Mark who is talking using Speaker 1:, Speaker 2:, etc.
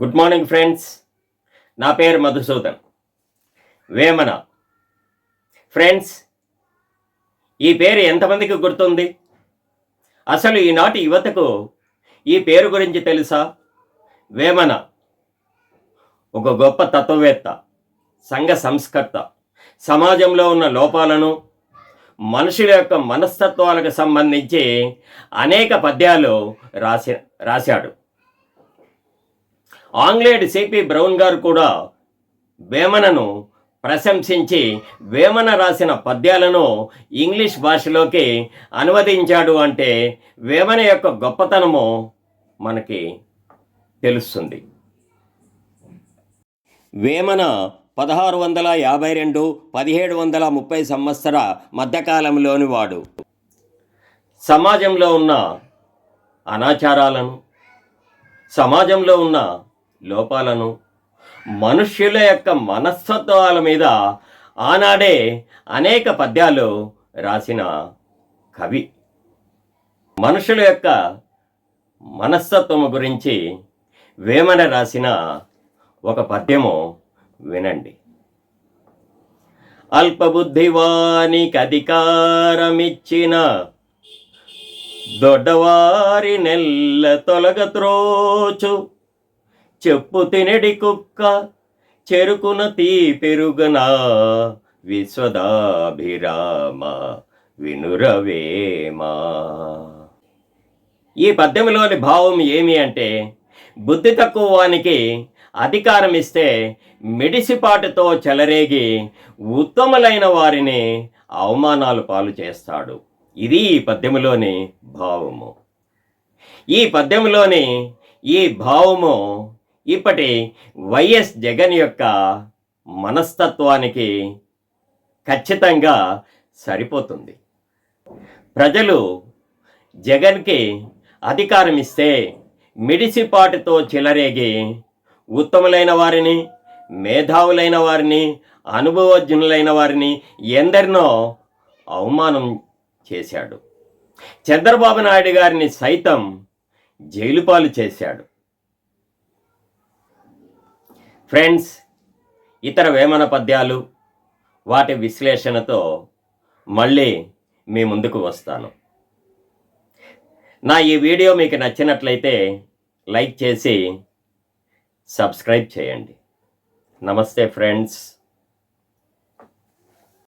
Speaker 1: Good morning friends నా పేరు Madhusudan. Vemana. Friends ఈ పేరు ఎంతమందికి గుర్తుంది? అసలు ఈనాటి యువతకు ఈ పేరు గురించి తెలుసా? వేమన. ఒక గొప్ప తత్వవేత్త సంఘ సంస్కర్త. సమాజంలో ఉన్న లోపాలను మనుషుల యొక్క మనస్తత్వాలకు సంబంధించి అనేక పద్యాలు రాసి రాశాడు. ఆంగ్లేయుడు సిపి బ్రౌన్ గారు కూడా వేమనను ప్రశంసించి వేమన రాసిన పద్యాలను ఇంగ్లీష్ భాషలోకి అనువదించాడు అంటే వేమన యొక్క గొప్పతనము మనకి తెలుస్తుంది. వేమన పదహారు వందల యాభై రెండు పదిహేడు వందల ముప్పై సంవత్సర మధ్యకాలంలోని వాడు. సమాజంలో ఉన్న అనాచారాలను సమాజంలో ఉన్న లోపాలను మనుష్యుల యొక్క మనస్తత్వాల మీద ఆనాడే అనేక పద్యాలు రాసిన కవి. మనుషుల యొక్క మనస్తత్వము గురించి వేమన రాసిన ఒక పద్యము వినండి. అల్పబుద్ధివానికి అధికారమిచ్చిన దొడ్డవారి నెల్ల తొలగత్రోచు చెప్పు తినడి కుక్క చెరుకున తీ పెరుగున విశ్వదాభిరామ వినురవేమా. ఈ పద్యంలోని భావం ఏమి అంటే బుద్ధి తక్కువ వానికి అధికారం ఇస్తే మిడిసిపాటుతో చెలరేగి ఉత్తములైన వారిని అవమానాలు పాలు చేస్తాడు. ఇది ఈ పద్యములోని భావము. ఈ పద్యములోని ఈ భావము ఇప్పటి వైఎస్ జగన్ యొక్క మనస్తత్వానికి ఖచ్చితంగా సరిపోతుంది. ప్రజలు జగన్కి అధికారం ఇస్తే మిడిసిపాటుతో చిలరేగి ఉత్తములైన వారిని మేధావులైన వారిని అనుభవజ్ఞులైన వారిని ఎందరినో అవమానం చేశాడు. చంద్రబాబు నాయుడు గారిని సైతం జైలుపాలు చేశాడు. ఫ్రెండ్స్ ఇతర వేమన పద్యాలు వాటి విశ్లేషణతో మళ్ళీ మీ ముందుకు వస్తాను. నా ఈ వీడియో మీకు నచ్చినట్లయితే లైక్ చేసి సబ్స్క్రైబ్ చేయండి. నమస్తే ఫ్రెండ్స్.